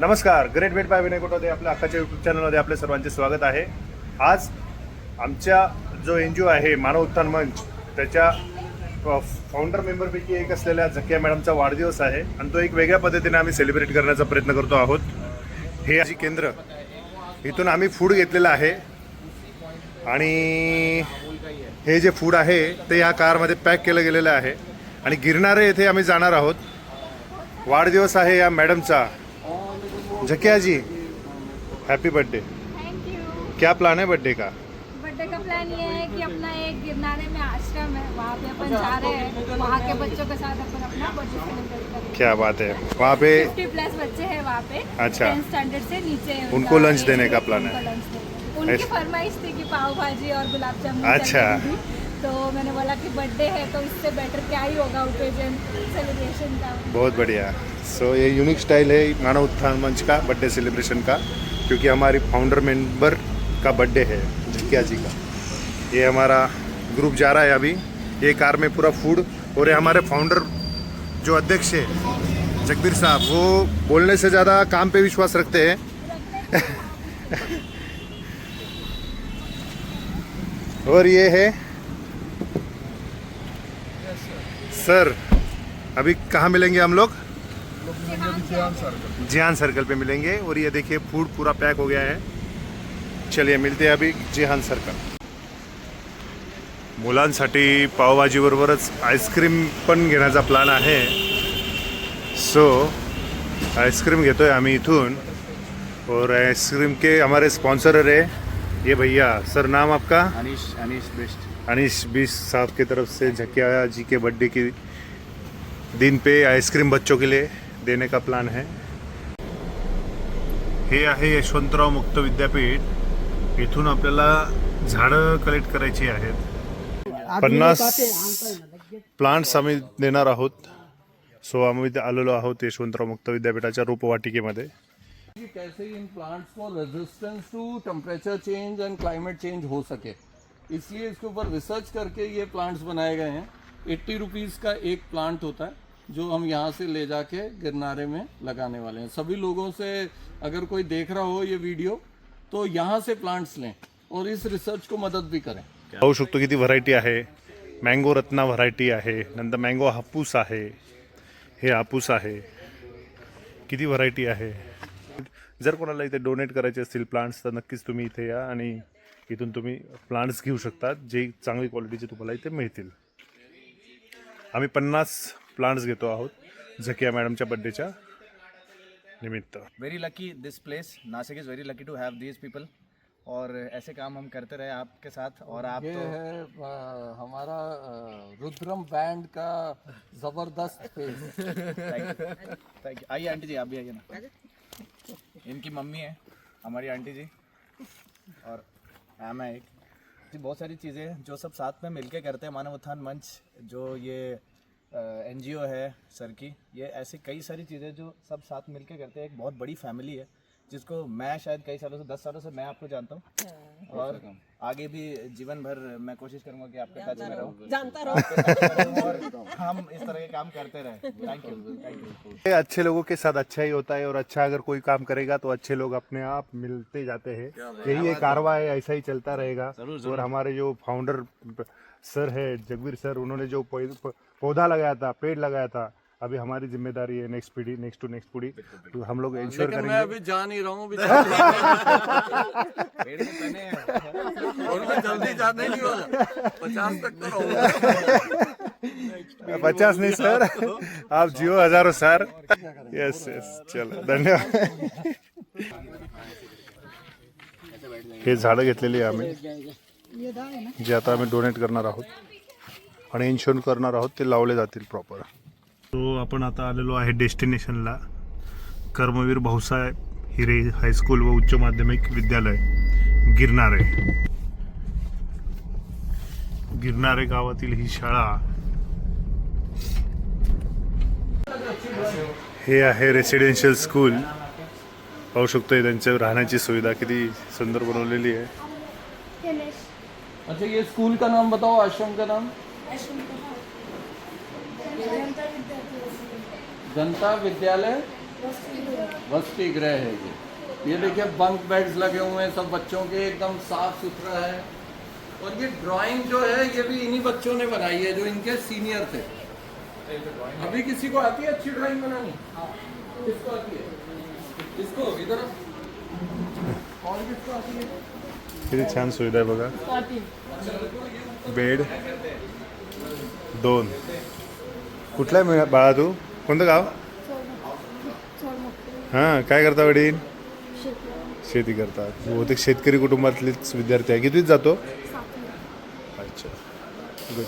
नमस्कार. Great wait by Vinay Kotode आपल्या अक्काच्या यूट्यूब चॅनलमध्ये आपले सर्वांचे स्वागत आहे. आज आमच्या जो एन जी ओ आहे मानव उत्थान मंच त्याच्या फाउंडर मेंबरपैकी एक असलेल्या झक्या मॅडमचा वाढदिवस आहे आणि तो एक वेगळ्या पद्धतीने आम्ही सेलिब्रेट करण्याचा प्रयत्न करतो आहोत. हे जी केंद्र इथून आम्ही फूड घेतलेलं आहे. आणि हे जे फूड आहे ते या कारमध्ये पॅक केलं गेलेलं आहे. आणि गिरणारे येथे आम्ही जाणार आहोत. वाढदिवस आहे या मॅडमचा. Zakiya ji happy birthday thank you क्या प्लान है बर्थडे का? बर्थडे का प्लान ये है कि अपना एक गिरनारे में आश्रम है वहाँ पे अपन जा रहे हैं। वहाँ के बच्चों के साथ अपन अपना बर्थडे सेलिब्रेट करेंगे। क्या बात है। वहाँ पे फिफ्टी प्लस बच्चे हैं वहाँ पे। अच्छा। स्टैंडर्ड से नीचे उनको लंच देने का प्लान है। उनकी फरमाइश थी कि पाव भाजी और गुलाब जामुन अच्छा। तो मैंने बोला कि बर्थडे है तो इससे बेटर क्या ही होगा ओकेजन सेलिब्रेशन का। बहुत बढ़िया। सो so, ये यूनिक स्टाइल है मानव उत्थान मंच का बर्थडे सेलिब्रेशन का क्योंकि हमारी फाउंडर मेंबर का बर्थडे है झकिया जी का। ये हमारा ग्रुप जा रहा है अभी। ये कार में पूरा फ़ूड और ये हमारे फाउंडर जो अध्यक्ष है जगबीर साहब वो बोलने से ज़्यादा काम पे विश्वास रखते हैं। और ये है सर, अभी कहाँ मिलेंगे हम लोग? जिहान सर्कल पे मिलेंगे। और ये देखिए, फ़ूड पूरा पैक हो गया है। चलिए, मिलते हैं अभी जिहान सर्कल। मुला मुलांसाठी पावभाजीबरोबरच आईस्क्रीम पण घेण्याचा प्लॅन आहे. सो आइसक्रीम आईस्क्रीम घेतोय आम्ही इथून. और आइसक्रीम के हमारे स्पॉन्सर है ये भैया. सर, नाम आपका? अनिश अनिश बेस्ट अनिश बीस साहब की तरफ से झकिया जी के बर्थडे की दिन पे आइसक्रीम बच्चों के लिए देने का प्लान है। हे आहे यशवंतराव मुक्त विद्यापीठ. इथून आपल्याला झाडं कलेक्ट करायची आहेत. पन्नास प्लांट्स आम्ही देणार आहोत. सो आम्ही आलेलो आहोत यशवंतराव मुक्त विद्यापीठाच्या रोपवाटिकेमध्ये. कैसे इन प्लांट्स को resistance to temperature change and climate change हो सके? इसलिए इसके ऊपर रिसर्च करके ये प्लांट्स बनाए गए हैं। एट्टी रुपीज़ का एक प्लांट होता है, जो हम यहाँ से ले जाके गिरनारे में लगाने वाले हैं। सभी लोगों से अगर कोई देख रहा हो ये वीडियो तो यहाँ से प्लांट्स लें और इस रिसर्च को मदद भी करें। पाहू शकतो किती व्हरायटी आहे मँगो रत्ना व्हरायटी आहे, नंतर मँगो हापूस आहे, हे हापूस आहे, किती व्हरायटी आहे? जर इथे डोनेट करायचे प्लांट्स तर नक्कीच तुम्ही इथे या इथून तुम्ही प्लांट्स घेऊ शकता जे चांगली क्वालिटीचे तुम्हाला इथे मिळतील. आम्ही पन्नास प्लांट्स घेतो आहोत झकिया मॅडमच्या बड्डेच्या निमित्त. Very lucky this place Nashik is very lucky to have these people और ऐसे काम हम करते रहे आपके साथ और आप ये तो है हमारा रुद्रम बैंड का जबरदस्त फेस Thank you. आइए आंटी जी आप भी आइए ना। इनकी मम्मी है हमारी आंटी जी। और मैम है एक जी, बहुत सारी चीज़ें जो सब साथ में मिलके करते हैं, मानव उत्थान मंच, जो ये एनजीओ है सर की। ये ऐसी कई सारी चीज़ें जो सब साथ मिलके करते हैं। एक बहुत बड़ी फैमिली है। जिसको मैं शायद कई सालों से दस सालों से मैं आपको जानता हूँ। और आगे भी जीवन भर मैं कोशिश करूँगा कि आपके टच में रहूँ। जानता रहो। और हम इस तरह के काम करते रहे। थैंक यू थैंक यू अच्छे लोगों के साथ अच्छा ही होता है और अच्छा अगर कोई काम करेगा तो अच्छे लोग अपने आप मिलते जाते हैं। यही एक कारवा है ऐसा ही चलता रहेगा। और हमारे जो फाउंडर सर है जगवीर सर उन्होंने जो पौधा लगाया था पेड़ लगाया था अभी हमारी जिम्मेदारी है नेक्स्ट पीढ़ी नेक्स्ट टू नेक्स्ट पीढ़ी तो हम लोग इंश्योर लेकिन मैं करेंगे अभी जा नहीं रहा हूँ हैं। जल्दी जाने नहीं वाला। पचास तक तो पचास नहीं सर। आप जियो हजारों सर। यस यस चलो धन्यवाद। हे झाडं घेतलेली आहे आम्ही। जे आता आम्ही डोनेट करणार आहोत आणि इन्शुरन्स करणार आहोत ते लावले जातील प्रॉपर तो आपण आता आलेलो आहे डेस्टिनेशनला. कर्मवीर भाऊसाहेब हिरे हायस्कूल व उच्च माध्यमिक विद्यालय गिरणारे गिरणारे गावातील ही शाळा हे आहे रेसिडेन्शियल स्कूल पाहू शकतोय त्यांच्या राहण्याची सुविधा किती सुंदर बनवलेली आहे. अच्छा ये स्कूल का नाम बताओ? आश्रम का नाम? जनता विद्यालय? वस्ती गृह है ये ये देखिए बंक बेड्स लगे हुए हैं सब बच्चों के एकदम साफ सुथरा है। और ये ड्राइंग जो है ये भी इन्हीं बच्चों ने बनाई है जो इनके सीनियर थे। अभी किसी को आती है अच्छी ड्राइंग बनानी? किसको आती है? किसको? इधर और किसको आती है? किती छान सुविधा आहे बघा। बेड दोन। कुठला आहे बाळा तू? कोणतं गाव? हां काय करता वडील? शेती करतात. बहुतेक शेतकरी कुटुंबातलेच विद्यार्थी आहे. कितीच जातो? अच्छा. गुड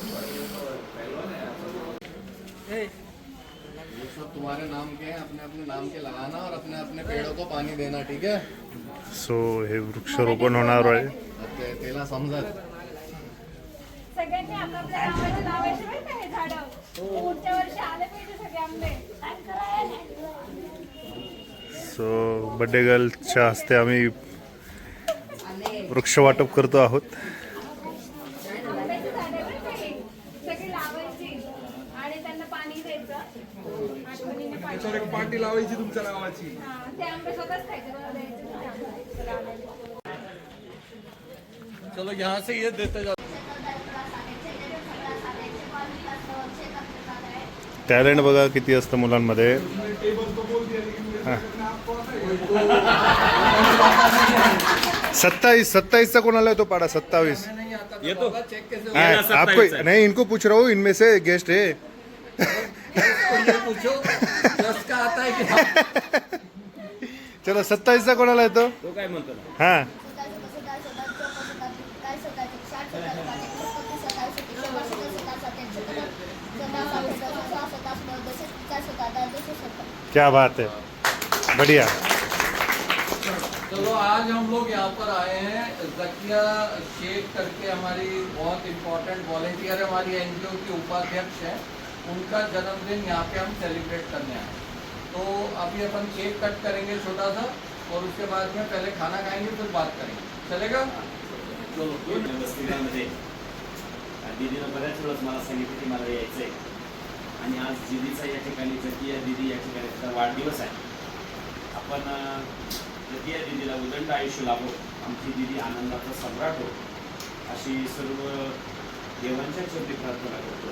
तुम्हारे नाम के अपने अपने नाम के लगाना और अपने अपने पेड़ों को देना ठीक सो हे वृक्षारोपण होणार आहे ते- त्याला समजत सगळ्यांनी आपापल्या नावाची लावायची बरं का हे झाडं पुढच्या वर्षी आले पाहिजे सगळे आंबे सो बड्डे गर्लच्या हस्ते आम्ही वृक्ष वाटप करतो आहोत ही. हा. चलो यहाँ से ये देते टॅलेंट बघा किती असतं मुलांमध्ये सत्ताईस सत्ताईसचा कोणाला आहे तो पाडा सत्तावीस। ये तो चेक कैसे हाँ, आपको नहीं इनको पूछ रहा हूँ इनमें से गेस्ट है। ये पूछो दस का आता है कि चलो सत्तावीसचा कोणाला येतो तो काय म्हणतो? हा। क्या बात है। बढ़िया। चलो आज हम लोग यहाँ पर आए हैं। जकिया शेख करके हमारी बहुत इम्पोर्टेंट वॉलेंटियर है हमारी एनजीओ की उपाध्यक्ष है। उनका जन्मदिन यहाँ पे हम सेलिब्रेट करने आए तो अभी अपन केक कट करेंगे छोटा सा और उसके बाद में पहले खाना खाएँगे फिर बात करेंगे। चलेगा? चलो दीदीनं बऱ्याच वेळेस मला सांगितलं की मला यायचं आहे आणि आज दीदीचा या ठिकाणी जकिया दीदी या ठिकाणी वाढदिवस आहे आपण अं, आहे दिदीला उदंड आयुष्य लाभो आमची दीदी आनंदाचा सम्राट हो अशी सर्व देवांच्या शेवटी प्रार्थना करतो.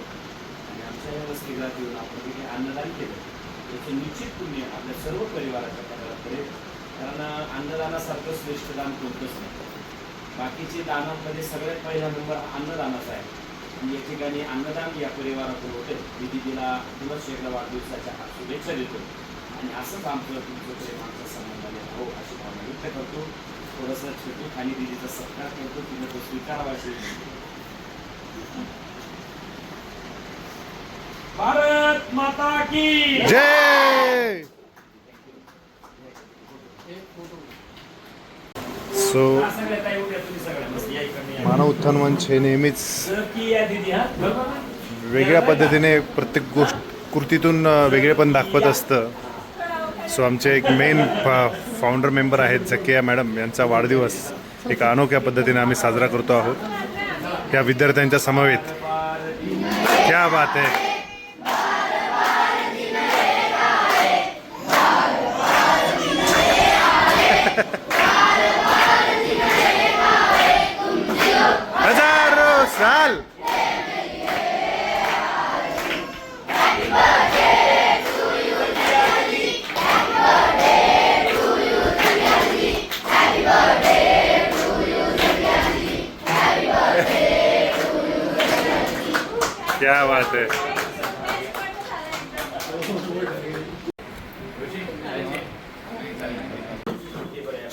आणि आमच्या या वस्तीला येऊन आपण तिथे अन्नदान केलं. याचं निश्चित पुण्य आपल्या सर्व परिवाराच्या पदरात पडेल कारण अन्नदानासारखं श्रेष्ठ दान कोणतंच नाही. बाकीचे दानामध्ये सगळ्यात पहिला नंबर अन्नदानाचा आहे. आणि या ठिकाणी अन्नदान या परिवारातून होते. मी दिदीला दिवस शेकडा वाढदिवसाच्या शुभेच्छा देतो. आणि असंच आमचं तुमचं प्रेम आमचा संबंधाने हो अशी भावना व्यक्त करतो. थोडंसं छोटू खाली दिदीचा सत्कार करतो. तिने तो स्वीकारावा अशी. भारत माता की! जय सो. मानव उत्थान मंच हे नेहमीच? वेगळ्या पद्धतीने प्रत्येक गोष्ट कृतीतून वेगळेपण दाखवत असतं. सो आमचे एक मेन फाउंडर मेंबर आहेत झकिया मॅडम यांचा वाढदिवस एक अनोख्या पद्धतीने आम्ही साजरा करतो आहोत. या विद्यार्थ्यांच्या समवेत. क्या बात आहे. क्या बात है।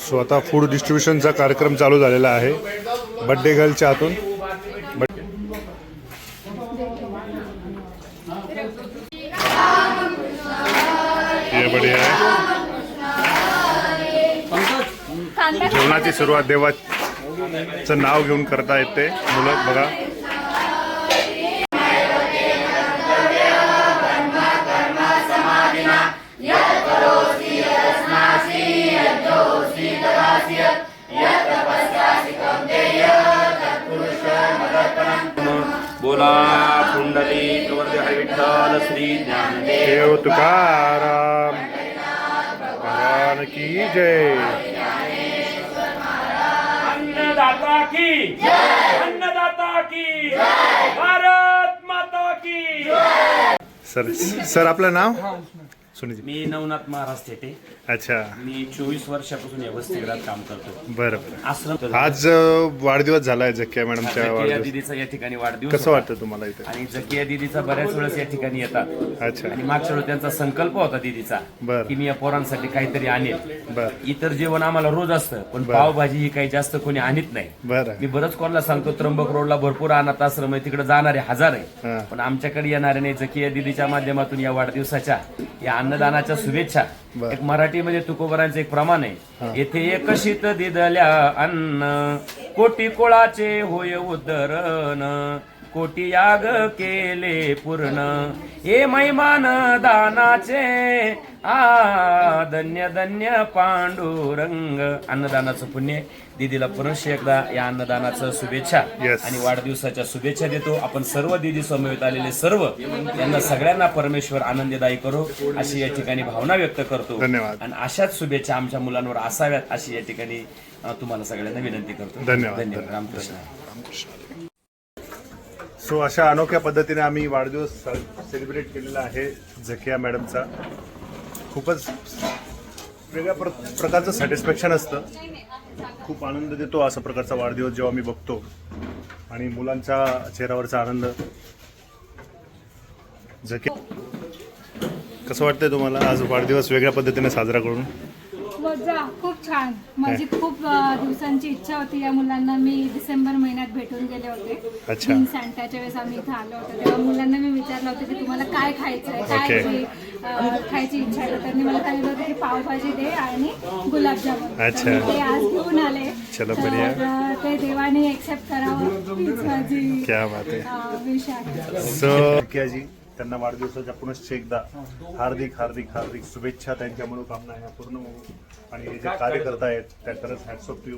सो आता फूड डिस्ट्रीब्युशनचा कार्यक्रम चालू झालेला आहे. बड्डे गर्लच्या हातून. बढ़िया है। जेवणाची सुरुवात देवाचं नाव घेऊन करता येते. मुलं बघा. बोला पुंडली प्रवर्ते हरी विठ्ठल श्री ज्ञानदेव देव तुकाराम। की जय। अन्नदाता की। अन्नदाता की। भारत माता की। सर सर आपलं नाव? सुनील मी नवनाथ महाराज थेटे. अच्छा. मी चोवीस वर्षापासून या वसतिगृहात काम करतो. बरं बरं. आश्रम आज अं, वाढदिवस झालाय जक्किया मॅडमच्या जकिया वाढदिवस. दिदीचा या ठिकाणी वाढदिवस कसं होता. वाटतं तुम्हाला इथे? आणि जकिया दिदीचा बऱ्याच वेळेस या ठिकाणी येतात. अच्छा. आणि मागच्या वेळेस त्यांचा संकल्प होता दिदीचा बर. की मी या पोरांसाठी काहीतरी आणेल. बर. इतर जेवण आम्हाला रोज असतं पण पावभाजी ही काही जास्त कोणी आणत नाही. बरं. मी बरंच कोणाला सांगतो त्र्यंबक रोडला भरपूर अनाथ आश्रम आहे तिकडे जाणारे हजार हा. आहे पण आमच्याकडे येणारे नाही जकिया दिदीच्या माध्यमातून या वाढदिवसाच्या या अन्नदानाच्या शुभेच्छा. एक मराठीमध्ये तुकोबरांचं एक प्रमाण आहे. येथे एकशित दिदल्या अन्न कोटी कोळाचे होय उदरण. कोटी याग केले पूर्ण. हे मैमान दानाचे आ धन्य धन्य पांडुरंग अन्नदानाचं पुण्य. दीदीला पुनश्च एकदा या अन्नदानाचं शुभेच्छा Yes. आणि वाढदिवसाच्या शुभेच्छा देतो. आपण सर्व दिदी समवेत आलेले सर्व यांना सगळ्यांना परमेश्वर आनंददायी करो अशी या ठिकाणी भावना व्यक्त करतो. धन्यवाद. आणि अशाच शुभेच्छा आमच्या मुलांवर असाव्यात अशी या ठिकाणी तुम्हाला सगळ्यांना विनंती करतो. धन्यवाद. धन्यवाद. रामकृष्ण. सो अशा अनोख्या पद्धतीने आम्ही वाढदिवस सेलिब्रेट केलेला आहे झकिया मॅडमचा. खूपच वेगळ्या प्र प्रकारचं सॅटिस्फॅक्शन असतं. खूप आनंद देतो असा प्रकारचा वाढदिवस जेव्हा मी बघतो. आणि मुलांच्या चेहऱ्यावरचा आनंद. झकिया कसं वाटतंय तुम्हाला आज वाढदिवस वेगळ्या पद्धतीने साजरा करून? मजा खूप छान. माझी खूप अ, दिवसांची इच्छा होती. या मुलांना मी डिसेंबर महिन्यात भेटून गेले होते. अच्छा. तीन सॅन्टाच्या वेळेस आम्ही इथं आलो होतो. तेव्हा मुलांना मी विचारलं होतं की तुम्हाला काय खायचं आहे काय. जी, अ, खायची इच्छा आहे? तर त्यांनी मला सांगितलं होतं की पावभाजी दे आणि गुलाबजामुन. अच्छा. तर मी ते आज घेऊन आले. चलो, तर, बढिया. अ, ते देवाने एक्सेप्ट करावं. हीच माझी क्या बात आहे. अ, विश आहे. सो जी त्यांना वाढदिवसाच्या पुनश्च एकदा हार्दिक हार्दिक हार्दिक शुभेच्छा त्यांच्या मनोकामना ह्या पूर्ण होऊ आणि हे जे कार्य करतायत त्या खरंच हॅट्स ऑफ टू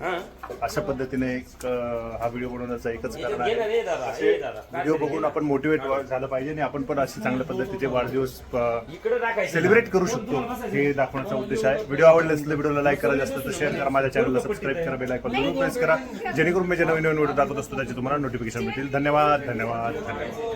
अशा पद्धतीने एक अं, हा व्हिडिओ बनवण्याचा एकच कारण आहे. असे व्हिडिओ बघून आपण मोटिवेट झालं पाहिजे आणि आपण पण असे चांगल्या पद्धतीचे वाढदिवस सेलिब्रेट करू शकतो. हे दाखवण्याचा उद्देश आहे. व्हिडिओ आवडले असले व्हिडिओला लाईक करा जास्त तर शेअर करा. माझ्या चॅनलला सबस्क्राईब करा बेल आयकॉन जरूर प्रेस करा. जेणेकरून मी जे नवीन नवीन व्हिडिओ दाखवत असतो त्याचे तुम्हाला नोटिफिकेशन मिळतील धन्यवाद धन्यवाद धन्यवाद.